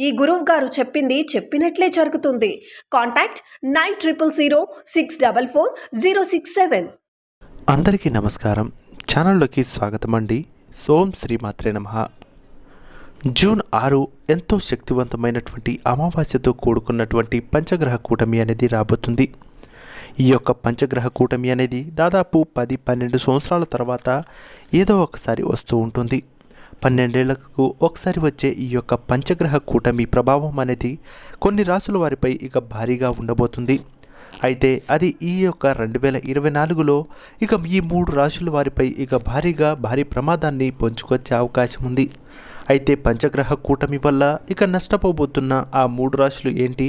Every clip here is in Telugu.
ఈ గురువు గారు చెప్పింది చెప్పినట్లే జరుగుతుంది. Contact nine triple zero six double four zero six seven. అందరికీ నమస్కారం. ఛానల్లోకి స్వాగతం అండి సోం శ్రీమాత్రే నమ. జూన్ ఆరు ఎంతో శక్తివంతమైనటువంటి అమావాస్యతో కూడుకున్నటువంటి పంచగ్రహ కూటమి అనేది రాబోతుంది. ఈ యొక్క పంచగ్రహ కూటమి అనేది దాదాపు పది పన్నెండు సంవత్సరాల తర్వాత ఏదో ఒకసారి వస్తూ ఉంటుంది. పన్నెండేళ్ళకు ఒకసారి వచ్చే ఈ యొక్క పంచగ్రహ కూటమి ప్రభావం అనేది కొన్ని రాసుల వారిపై ఇక భారీగా ఉండబోతుంది. అయితే అది ఈ యొక్క రెండు వేల ఇరవై నాలుగులో ఇక ఈ మూడు రాశుల వారిపై ఇక భారీగా భారీ ప్రమాదాన్ని పొంచుకొచ్చే అవకాశం ఉంది. అయితే పంచగ్రహ కూటమి వల్ల ఇక నష్టపోబోతున్న ఆ మూడు రాశులు ఏంటి?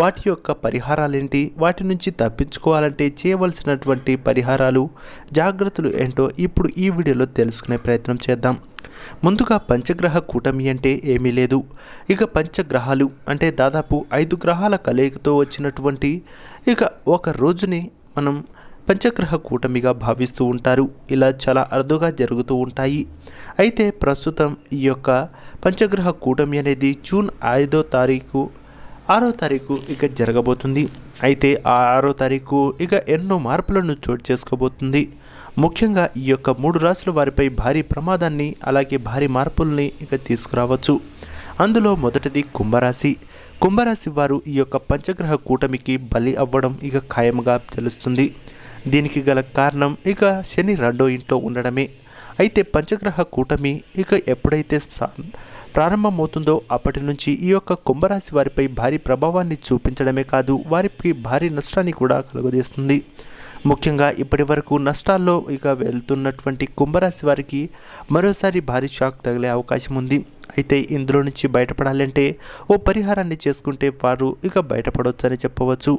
వాటి యొక్క పరిహారాలేంటి? వాటి నుంచి తప్పించుకోవాలంటే చేయవలసినటువంటి పరిహారాలు జాగ్రత్తలు ఏంటో ఇప్పుడు ఈ వీడియోలో తెలుసుకునే ప్రయత్నం చేద్దాం. ముందుగా పంచగ్రహ కూటమి అంటే ఏమీ లేదు. ఇక పంచగ్రహాలు అంటే దాదాపు ఐదు గ్రహాల కలయికతో వచ్చినటువంటి ఇక ఒక రోజుని మనం పంచగ్రహ కూటమిగా భావిస్తూ ఉంటారు. ఇలా చాలా అరుదుగా జరుగుతూ ఉంటాయి. అయితే ప్రస్తుతం ఈ యొక్క పంచగ్రహ కూటమి అనేది జూన్ ఐదో తారీఖు ఆరో తారీఖు ఇక జరగబోతుంది. అయితే ఆ ఆరో తారీఖు ఇక ఎన్నో మార్పులను చోటు చేసుకోబోతుంది. ముఖ్యంగా ఈ యొక్క మూడు రాశుల వారిపై భారీ ప్రమాదాన్ని అలాగే భారీ మార్పుల్ని ఇక తీసుకురావచ్చు. అందులో మొదటిది కుంభరాశి. కుంభరాశి వారు ఈ యొక్క పంచగ్రహ కూటమికి బలి అవ్వడం ఇక ఖాయంగా తెలుస్తుంది. దీనికి గల కారణం ఇక శని రెండో ఇంట్లో ఉండడమే. అయితే పంచగ్రహ కూటమి ఇక ఎప్పుడైతే ప్రారంభమవుతుందో అప్పటి నుంచి ఈ యొక్క కుంభరాశి వారిపై భారీ ప్రభావాన్ని చూపించడమే కాదు వారికి భారీ నష్టాన్ని కూడా కలుగజేస్తుంది. ముఖ్యంగా ఇప్పటి వరకు నష్టాల్లో ఇక వెళ్తున్నటువంటి కుంభరాశి వారికి మరోసారి భారీ షాక్ తగిలే అవకాశం ఉంది. అయితే ఇందులో నుంచి బయటపడాలంటే ఓ పరిహారాన్ని చేసుకుంటే వారు ఇక బయటపడవచ్చని చెప్పవచ్చు.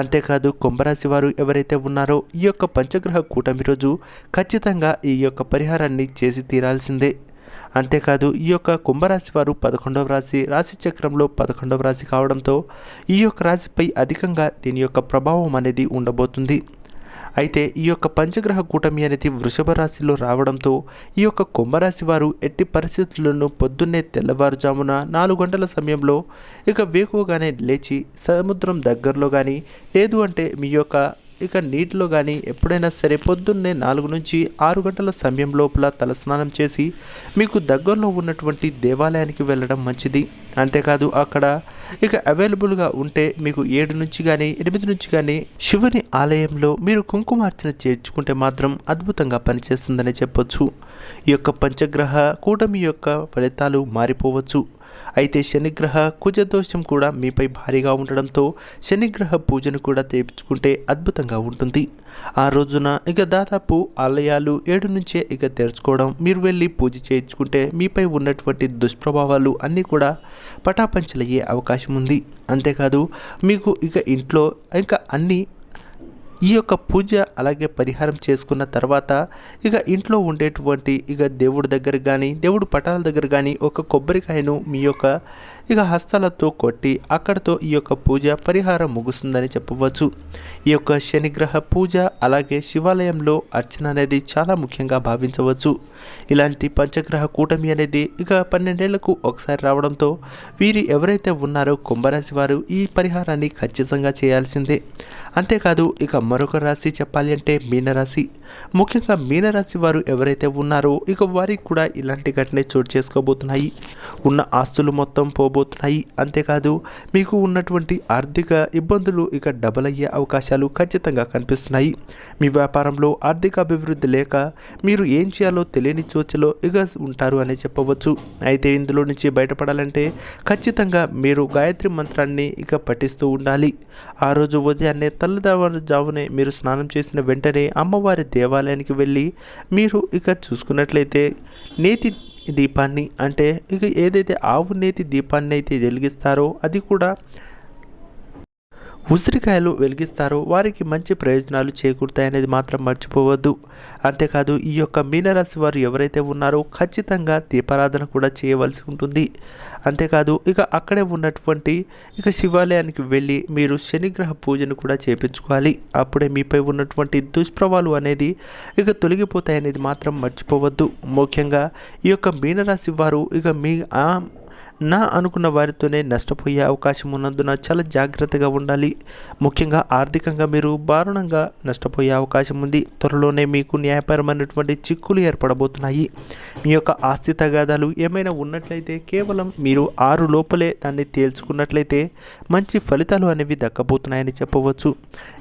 అంతేకాదు కుంభరాశి వారు ఎవరైతే ఉన్నారో ఈ యొక్క పంచగ్రహ కూటమి రోజు ఖచ్చితంగా ఈ యొక్క పరిహారాన్ని చేసి తీరాల్సిందే. అంతేకాదు ఈ యొక్క కుంభరాశి వారు పదకొండవ రాశి రాశి చక్రంలో పదకొండవ రాశి కావడంతో ఈ యొక్క రాశిపై అధికంగా దీని యొక్క ప్రభావం అనేది ఉండబోతుంది. అయితే ఈ యొక్క పంచగ్రహ కూటమి అనేది వృషభ రాశిలో రావడంతో ఈ యొక్క కుంభరాశి వారు ఎట్టి పరిస్థితులను పొద్దున్నే తెల్లవారుజామున నాలుగు గంటల సమయంలో ఇక వేకువగానే లేచి సముద్రం దగ్గరలో కానీ లేదు అంటే మీ యొక్క ఇక నీటిలో కానీ ఎప్పుడైనా సరే పొద్దున్నే నాలుగు నుంచి ఆరు గంటల సమయం లోపల తలస్నానం చేసి మీకు దగ్గరలో ఉన్నటువంటి దేవాలయానికి వెళ్ళడం మంచిది. అంతేకాదు అక్కడ ఇక అవైలబుల్గా ఉంటే మీకు ఏడు నుంచి కానీ ఎనిమిది నుంచి కానీ శివుని ఆలయంలో మీరు కుంకుమార్చన చేర్చుకుంటే మాత్రం అద్భుతంగా పనిచేస్తుందని చెప్పొచ్చు. ఈ యొక్క పంచగ్రహ కూటమి యొక్క ఫలితాలు మారిపోవచ్చు. అయితే శనిగ్రహ కుజదోషం కూడా మీపై భారీగా ఉండడంతో శనిగ్రహ పూజను కూడా తెప్పించుకుంటే అద్భుతంగా ఉంటుంది. ఆ రోజున ఇక దాదాపు ఆలయాలు ఏడు నుంచే ఇక తెరుచుకోవడం మీరు వెళ్ళి పూజ చేయించుకుంటే మీపై ఉన్నటువంటి దుష్ప్రభావాలు అన్నీ కూడా పటాపంచలయ్యే అవకాశం ఉంది. అంతేకాదు మీకు ఇక ఇంట్లో ఇంకా అన్నీ ఈ యొక్క పూజ అలాగే పరిహారం చేసుకున్న తర్వాత ఇక ఇంట్లో ఉండేటువంటి ఇక దేవుడి దగ్గర కానీ దేవుడు పటాల దగ్గర కానీ ఒక కొబ్బరికాయను మీ యొక్క ఇక హస్తాలతో కొట్టి అక్కడతో ఈ యొక్క పూజ పరిహారం ముగుస్తుందని చెప్పవచ్చు. ఈ యొక్క శనిగ్రహ పూజ అలాగే శివాలయంలో అర్చన అనేది చాలా ముఖ్యంగా భావించవచ్చు. ఇలాంటి పంచగ్రహ కూటమి అనేది ఇక పన్నెండేళ్ళకు ఒకసారి రావడంతో వీరు ఎవరైతే ఉన్నారో కుంభరాశి వారు ఈ పరిహారాన్ని ఖచ్చితంగా చేయాల్సిందే. అంతేకాదు ఇక మరొక రాశి చెప్పాలి అంటే మీనరాశి. ముఖ్యంగా మీనరాశి వారు ఎవరైతే ఉన్నారో ఇక వారికి కూడా ఇలాంటి ఘటన చోటు చేసుకోబోతున్నాయి. ఉన్న ఆస్తులు మొత్తం పోబోతున్నాయి. అంతేకాదు మీకు ఉన్నటువంటి ఆర్థిక ఇబ్బందులు ఇక డబల్ అయ్యే అవకాశాలు ఖచ్చితంగా కనిపిస్తున్నాయి. మీ వ్యాపారంలో ఆర్థిక అభివృద్ధి లేక మీరు ఏం చేయాలో తెలియని చోచలో ఇక ఉంటారు అని చెప్పవచ్చు. అయితే ఇందులో నుంచి బయటపడాలంటే ఖచ్చితంగా మీరు గాయత్రి మంత్రాన్ని ఇక పఠిస్తూ ఉండాలి. ఆ రోజు ఉదయాన్నే తెల్లదారుజామునే మీరు స్నానం చేసిన వెంటనే అమ్మవారి దేవాలయానికి వెళ్ళి మీరు ఇక చూసుకున్నట్లయితే నేతి దీపాన్ని అంటే ఇక ఏదైతే ఆవు నేతి దీపాన్ని అయితే వెలిగిస్తారో అది కూడా ఉసిరికాయలు వెలిగిస్తారో. వారికి మంచి ప్రయోజనాలు చేకూరుతాయనేది మాత్రం మర్చిపోవద్దు. అంతేకాదు ఈ యొక్క మీనరాశి వారు ఎవరైతే ఉన్నారో ఖచ్చితంగా దీపారాధన కూడా చేయవలసి ఉంటుంది. అంతేకాదు ఇక అక్కడే ఉన్నటువంటి ఇక శివాలయానికి వెళ్ళి మీరు శనిగ్రహ పూజను కూడా చేపించుకోవాలి. అప్పుడే మీపై ఉన్నటువంటి దుష్ప్రభావాలు అనేది ఇక తొలగిపోతాయనేది మాత్రం మర్చిపోవద్దు. ముఖ్యంగా ఈ యొక్క మీనరాశి వారు ఇక మీ నా అనుకున్న వారితోనే నష్టపోయే అవకాశం ఉన్నందున చాలా జాగ్రత్తగా ఉండాలి. ముఖ్యంగా ఆర్థికంగా మీరు దారుణంగా నష్టపోయే అవకాశం ఉంది. త్వరలోనే మీకు న్యాయపరమైనటువంటి చిక్కులు ఏర్పడబోతున్నాయి. మీ యొక్క ఆస్తి తగాదాలు ఏమైనా ఉన్నట్లయితే కేవలం మీరు ఆరు లోపలే దాన్ని తేల్చుకున్నట్లయితే మంచి ఫలితాలు అనేవి దక్కబోతున్నాయని చెప్పవచ్చు.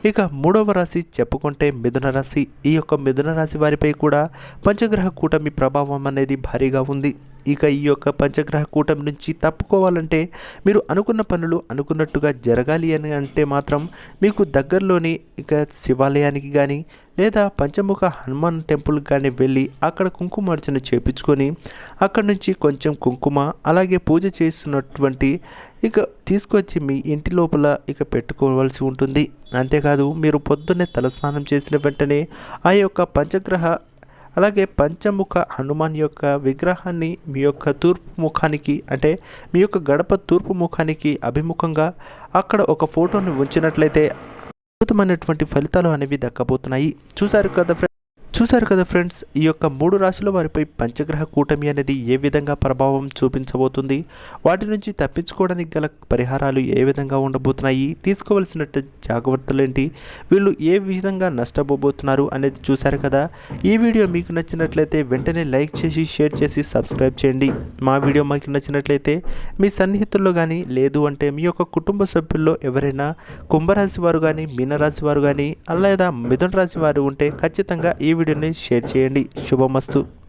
ఇక మూడవ రాశి చెప్పుకుంటే మిథున రాశి. ఈ యొక్క మిథున రాశి వారిపై కూడా పంచగ్రహ కూటమి ప్రభావం అనేది భారీగా ఉంది. ఇక ఈ యొక్క పంచగ్రహ కూటమి నుంచి తప్పుకోవాలంటే మీరు అనుకున్న పనులు అనుకున్నట్టుగా జరగాలి అని అంటే మాత్రం మీకు దగ్గరలోని ఇక శివాలయానికి కానీ లేదా పంచముఖ హనుమాన్ టెంపుల్కి కానీ వెళ్ళి అక్కడ కుంకుమార్చన చేపించుకొని అక్కడ నుంచి కొంచెం కుంకుమ అలాగే పూజ చేస్తున్నటువంటి ఇక తీసుకొచ్చి మీ ఇంటి లోపల ఇక పెట్టుకోవాల్సి ఉంటుంది. అంతేకాదు మీరు పొద్దున్నే తలస్నానం చేసిన వెంటనే ఆ యొక్క పంచగ్రహ అలాగే పంచముఖ హనుమాన్ యొక్క విగ్రహాన్ని మీ యొక్క తూర్పు ముఖానికి అంటే మీ యొక్క గడప తూర్పు ముఖానికి అభిముఖంగా అక్కడ ఒక ఫోటోని ఉంచినట్లయితే అద్భుతమైనటువంటి ఫలితాలు అనేవి దక్కబోతున్నాయి. చూశారు కదా చూశారు కదా ఫ్రెండ్స్ ఈ యొక్క మూడు రాశుల వారిపై పంచగ్రహ కూటమి అనేది ఏ విధంగా ప్రభావం చూపించబోతుంది? వాటి నుంచి తప్పించుకోవడానికి గల పరిహారాలు ఏ విధంగా ఉండబోతున్నాయి? తీసుకోవలసిన జాగ్రత్తలు ఏంటి? వీళ్ళు ఏ విధంగా నష్టపోబోతున్నారు అనేది చూశారు కదా? ఈ వీడియో మీకు నచ్చినట్లయితే వెంటనే లైక్ చేసి షేర్ చేసి సబ్స్క్రైబ్ చేయండి. మా వీడియో మీకు నచ్చినట్లయితే మీ సన్నిహితుల్లో కానీ లేదు అంటే మీ యొక్క కుటుంబ సభ్యుల్లో ఎవరైనా కుంభరాశి వారు కానీ మీనరాశి వారు కానీ లేదా మిథున రాశి వారు ఉంటే ఖచ్చితంగా ఈ వీడియోని షేర్ చేయండి. శుభమస్తు.